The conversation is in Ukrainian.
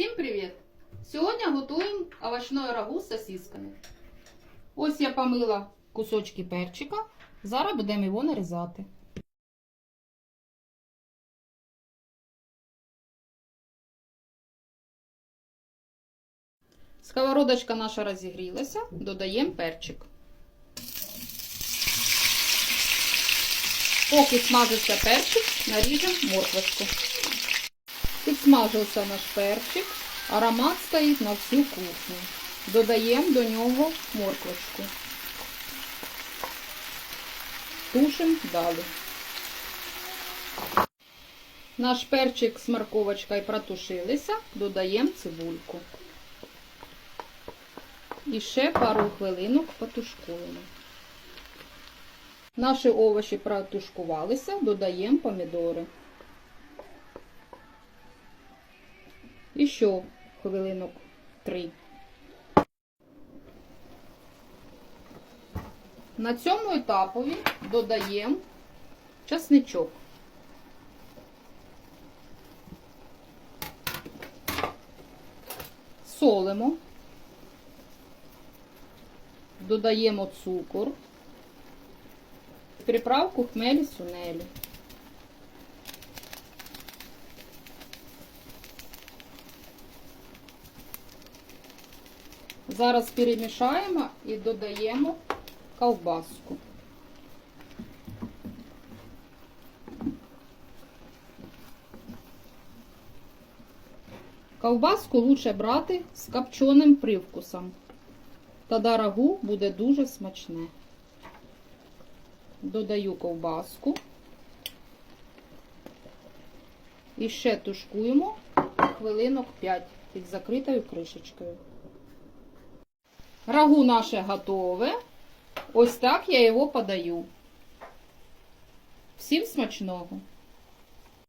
Всім привіт! Сьогодні готуємо овочне рагу з сосисками. Ось я помила кусочки перчика. Зараз будемо його нарізати. Сковородочка наша розігрілася, додаємо перчик. Поки смажиться перчик, наріжемо морквочку. Підсмажився наш перчик, аромат стоїть на всю кухню. Додаємо до нього морквочку. Тушимо далі. Наш перчик з морковочкою протушилися, додаємо цибульку. І ще пару хвилинок потушкуємо. Наші овочі протушкувалися, додаємо помідори. І ще хвилинок три. На цьому етапові додаємо часничок. Солимо. Додаємо цукор. Приправку хмелі сунелі. Зараз перемішаємо і додаємо ковбаску. Ковбаску лучше брати з копченим привкусом. Тоді рагу буде дуже смачне. Додаю ковбаску. І ще тушкуємо хвилинок 5 під закритою кришечкою. Рагу наше готове. Ось так я його подаю. Всім смачного!